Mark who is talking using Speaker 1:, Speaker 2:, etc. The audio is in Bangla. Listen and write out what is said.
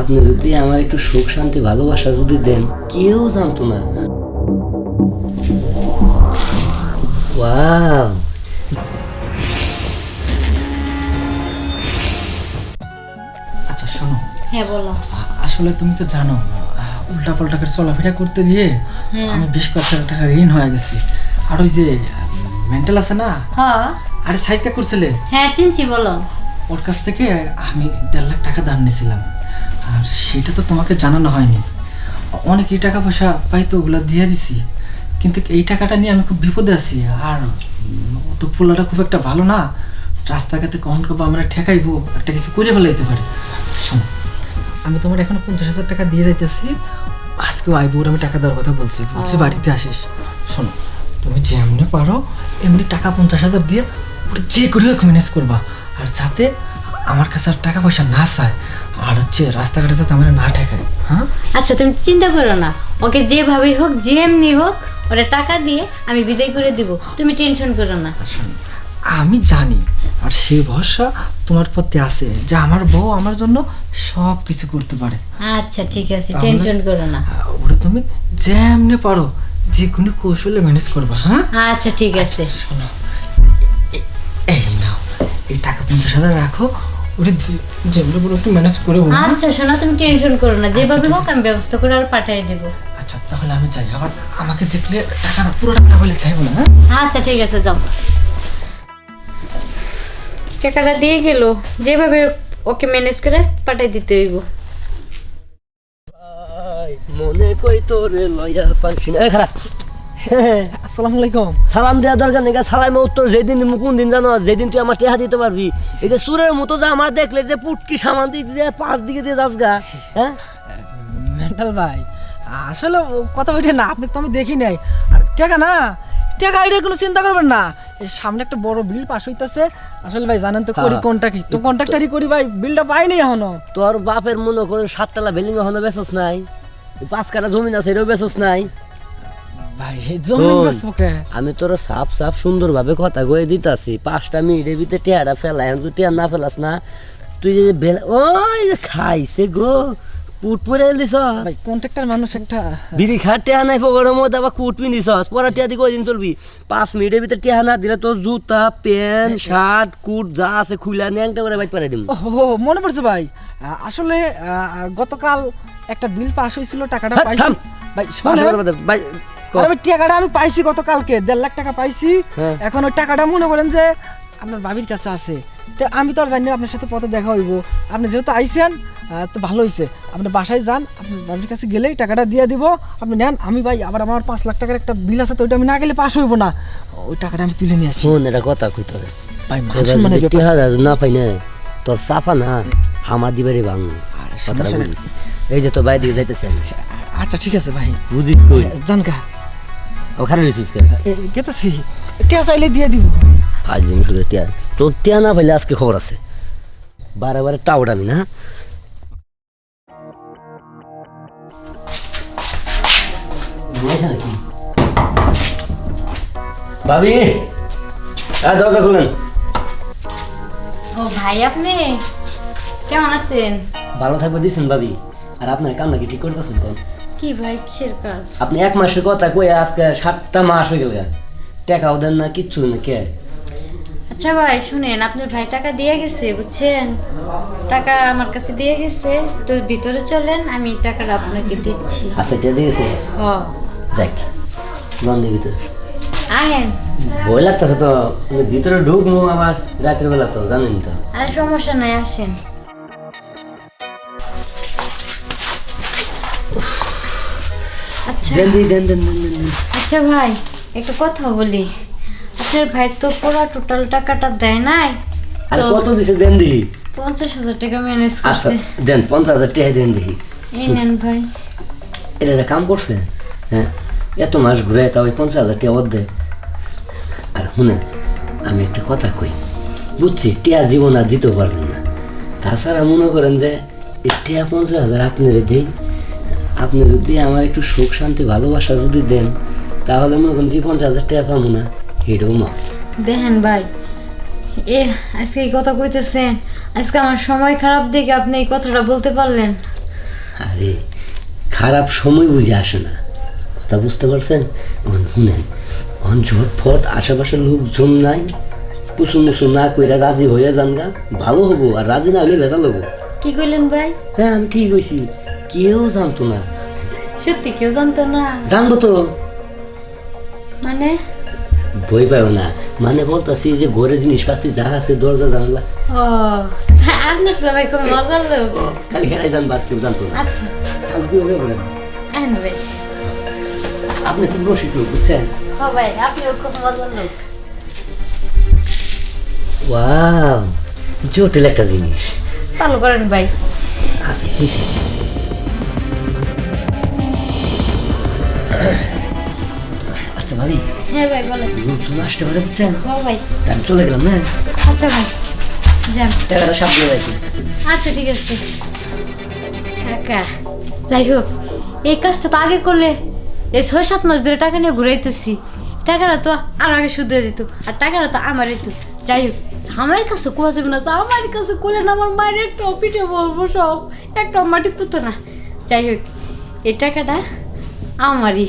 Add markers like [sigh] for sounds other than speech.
Speaker 1: আপনি যদি আমার একটু সুখ শান্তি ভালোবাসা যদি দেন কেউ জানতো না। ওয়াও।
Speaker 2: আচ্ছা শোনো।
Speaker 3: হ্যাঁ বলো।
Speaker 2: আ- আসলে তুমি তো জানো উল্টা পাল্টা করে চলাফেরা করতে গিয়ে আমি বেশ কয়েক হাজার টাকা ঋণ হয়ে গেছি। আর ওই যে মেন্টাল আছে না?
Speaker 3: হ্যাঁ।
Speaker 2: আরে সাহিত্য করছিলে?
Speaker 3: হ্যাঁ চিনছি বলো।
Speaker 2: ওর কাছ থেকে আমি দেড় লাখ টাকা দাম নিয়েছিলাম। আর সেটা তো তোমাকে জানানো হয়নি। অনেকই টাকা পয়সা পাইতো ওগুলো দিয়ে দিছি। কিন্তু এই টাকাটা নিয়ে আমি খুব বিপদে আছি। আর তো পোলাটা খুব একটা ভালো না। রাস্তাঘাটে কখন কবে আমরা ঠেকাইবো একটা কিছু করে ফেলাইতে পারে। শোনো আমি তোমার এখন পঞ্চাশ হাজার টাকা দিয়ে যাইতেছি। আজকেও আইবো আমি টাকা দেওয়ার কথা বলছি। বলছি বাড়িতে আসিস। শোনো তুমি যেমনি পারো এমনি টাকা পঞ্চাশ হাজার দিয়ে ওটা যে করে হোক ম্যানেজ করবা। আর যাতে আমার কাছে আর টাকা পয়সা না চায়। আর হচ্ছে রাস্তাঘাটে যাতে আমরা না ঠেকায় হ্যাঁ?
Speaker 3: আচ্ছা তুমি চিন্তা করো না। ওকে যেভাবেই হোক যেমনি হোক ওটা টাকা দিয়ে আমি বিদায় করে দিব। তুমি টেনশন করো না।
Speaker 2: আমি জানি আর সেই ভরসা তোমার প্রতি আছে যে আমার বউ আমার জন্য সব কিছু করতে পারে।
Speaker 3: আচ্ছা ঠিক আছে টেনশন করো না।
Speaker 2: ওটা তুমি যেমনি পারো যে কোনো কৌশলে ম্যানেজ করবা হ্যাঁ?
Speaker 3: আচ্ছা ঠিক আছে।
Speaker 2: শোনো। এই টাকা পঞ্চাশ হাজার রাখো ওটা যে- বলো একটু ম্যানেজ করে বলো?
Speaker 3: আচ্ছা শোনো তুমি টেনশন করো না। যেভাবে
Speaker 2: ঠিক
Speaker 3: হোক আমি ব্যবস্থা করে আর পাঠিয়ে দেবো।
Speaker 2: আচ্ছা তাহলে আমি যাই। আবার আমাকে দেখলে টাকা না পুরো টাকা বলে চাইব না হ্যাঁ?
Speaker 3: আচ্ছা ঠিক আছে যাও। টাকাটা দিয়ে গেল। যেভাবে ওকে ম্যানেজ করে পাঠিয়ে দিতে হইব।
Speaker 1: মনে কই তোরে পারছি না। খারাপ [laughs]
Speaker 2: আসসালামু আলাইকুম
Speaker 1: সালাম দেওয়া দরকার নেই সালামে উত্তর যেদিন কোন দিন জানো? যেদিন তুই আমার টেহা দিতে পারবি। এই যে সুরের মতো যে আমার দেখলে যে পুটকি সামান দিয়ে পাঁচ দিকে দিয়ে যাস গা হ্যাঁ?
Speaker 2: মেন্টাল ভাই আসলে কথা ওইটা না আপনি তো আমি দেখি নাই। আর টাকা না টাকা এটা কোনো চিন্তা করবেন না। সামনে একটা বড় বিল পাস হইতেছে। আসলে ভাই জানেন তো করি
Speaker 1: হ্যাঁ।
Speaker 2: কোনটা কি? তো কন্ট্রাক্টারই করি ভাই বিলটা পাইনি এখনও।
Speaker 1: তোর বাপের মনে করে সাততলা বিল্ডিং এখনও বেচস নাই। পাঁচ কাটা জমিন আছে এটাও বেচস নাই।
Speaker 2: ভাই?
Speaker 1: আমি তোর সাফ সাফ সুন্দরভাবে কথা কয়ে দিতাছি। পাঁচটা মিনিটের ভিতরে টেয়ারা ফেলাই এখন তুই টেয়ার না ফেলাস না তুই যে বেলা ওই খাইছে গো পুট পরে দিছ
Speaker 2: ভাই কন্ট্রাক্টর মানুষ একটা।
Speaker 1: বিড়ি খার টেহা নাই পকেটের মধ্যে আবার কুট পিনিস পরা টেহা দিয়ে কয়দিন চলবি? পাঁচ মিনিটের ভিতরে টেহা না দিলে তোর জুতা প্যান্ট শার্ট কুট যা আছে খুলে ন্যাংটা করে বাইক পারে দিম।
Speaker 2: ও মনে পড়ছে ভাই। আসলে গতকাল একটা বিল পাস হয়েছিল টাকাটা
Speaker 1: হ্যাঁ,
Speaker 2: পাইছি। ভাই
Speaker 1: ভাই,
Speaker 2: ভাই, টাকাটা আমি পাইছি গতকালকে দেড় লাখ টাকা পাইছি।
Speaker 1: হ্যাঁ।
Speaker 2: এখন ওই টাকাটা মনে করেন যে আপনার বাবির কাছে আছে। তো আমি তো আর জানি না আপনার সাথে পথে দেখা হইব। আপনি যেহেতু তো ভালো হয়েছে আপনি বাসায় যান আপনার বাবির কাছে গেলেই টাকাটা দিয়ে দিব। আপনি নেন আমি ভাই আবার আমার পাঁচ লাখ টাকার একটা বিল আছে তো ওইটা আমি না গেলে পাস হইব না। ওই টাকাটা আমি তুলে নিয়ে আসি।
Speaker 1: শোন এটা কথা কইতে হবে
Speaker 2: ভাই মান সম্মানের
Speaker 1: যদি না পাই না তোর সাফা না আমার দিবারে ভাঙ এই যে বাইরে দিকে যাইতেছে।
Speaker 2: আচ্ছা ঠিক আছে ভাই।
Speaker 1: বুঝিস কই?
Speaker 2: জানকা
Speaker 1: ওখানে রয়েছিস কে
Speaker 2: গেতেছি টিয়া চাইলে দিয়ে দিব।
Speaker 1: আজ দিন শুধু টিয়া। তোর টিয়া না পাইলে আজকে খবর আছে। বারে বারে টাউট আমি না? ভাবি! হ্যাঁ দরজা খুলেন।
Speaker 3: ও ভাই আপনি? কেমন আছেন?
Speaker 1: ভালো থাকবে দিছেন ভাবি। আর আপনার কাম নাকি ঠিক করতেছেন কোন
Speaker 3: কি ভাই কিসের কাজ?
Speaker 1: আপনি এক মাসের কথা কই আজকে সাতটা মাস হয়ে গেল টাকাও দেন না কিচ্ছু না কে?
Speaker 3: আচ্ছা ভাই শুনেন আপনার ভাই টাকা দিয়ে গেছে বুঝছেন? টাকা আমার কাছে দিয়ে গেছে তো ভিতরে চলেন আমি টাকাটা আপনাকে দিচ্ছি।
Speaker 1: আচ্ছা টিয়া দিয়েছে
Speaker 3: হ
Speaker 1: যাক বন্ধ ভিতরে।
Speaker 3: আহেন।
Speaker 1: ভয় লাগতেছে তো ভিতরে ঢুকবো আমার রাতের বেলা তো জানেন তো।
Speaker 3: আর সমস্যা নাই আসেন। আচ্ছা।
Speaker 1: দেন দি দেন দেন দেন দেন, দেন।
Speaker 3: আচ্ছা ভাই একটা কথা বলি। আপনার ভাই তো পুরো টোটাল টাকাটা দেয় নাই।
Speaker 1: আর কত দিছে দেন
Speaker 3: পঞ্চাশ হাজার টাকা ম্যানেজ
Speaker 1: আচ্ছা
Speaker 3: করছে।
Speaker 1: দেন পঞ্চাশ হাজার টাকা দেন
Speaker 3: এই নেন ভাই।
Speaker 1: এটা কাম করছে? হ্যাঁ এত মাস ঘুরে তা ওই পঞ্চাশ হাজার টাকা দেয় আর শুনেন আমি একটা কথা কই বুঝছি টিয়া জীবন আর দিতে পারবেন না। তাছাড়া মনে করেন যে টিয়া পঞ্চাশ হাজার আপনারে দিই আপনি যদি আমার একটু সুখ শান্তি ভালোবাসা যদি দেন তাহলে মনে করেন যে পঞ্চাশ হাজার টাকা পাবো না এটাও মা
Speaker 3: দেখেন ভাই এ আজকে এই কথা কইতেছেন আজকে আমার সময় খারাপ দেখে আপনি এই কথাটা বলতে পারলেন।
Speaker 1: আরে খারাপ সময় বুঝে আসে না। কথা বুঝতে পারছেন? অন শুনেন অন ঝটফট আশেপাশের লোকজন নাই কুসু মুসু না কইরা রাজি হয়ে যান গা। ভালো হব আর রাজি না হলে ভেজাল হব।
Speaker 3: কি কইলেন ভাই?
Speaker 1: হ্যাঁ আমি ঠিক হয়েছি কেউ জানতো না?
Speaker 3: সত্যি কেউ জানতো না?
Speaker 1: জানব তো
Speaker 3: মানে?
Speaker 1: বই পাও না। মানে বলতাছি যে ঘরে জিনিসপাতি যা আছে দরজা জানলা।
Speaker 3: ও আপনার সবাই খুব মজার লোক
Speaker 1: খালি হেরাই জানবা আর কেউ জানতো না।
Speaker 3: আচ্ছা।
Speaker 1: হয়ে বলেন
Speaker 3: আইন
Speaker 1: আপনি খুব রসিক লোক বুঝছেন?
Speaker 3: ও ভাই আপনিও খুব মজার লোক।
Speaker 1: ওয়াও জটিল একটা জিনিস।
Speaker 3: চালু করেন ভাই।
Speaker 1: আচ্ছা, আচ্ছা ভাবি
Speaker 3: হ্যাঁ ভাই বলেন।
Speaker 1: লোকজন আসতে পারে বুঝছেন?
Speaker 3: ভাই।
Speaker 1: আমি চলে গেলাম না?
Speaker 3: আচ্ছা ভাই যান।
Speaker 1: টাকাটা সামনে যাইছে
Speaker 3: আচ্ছা ঠিক আছে। যাই হোক এই কাজটা তো আগে করলে এই ছয় সাত মাস ধরে টাকা নিয়ে ঘুরাইতেছি। টাকাটা তো আর আগে সুদে দিত আর টাকাটা তো আমারই তো যাই হোক আমার কাছে কোয়া যাবে না আমার কাছে কোলে না আমার মায়ের একটা পিঠে বলব সব। একটা মাটির তো না। যাই হোক এই টাকাটা আমারই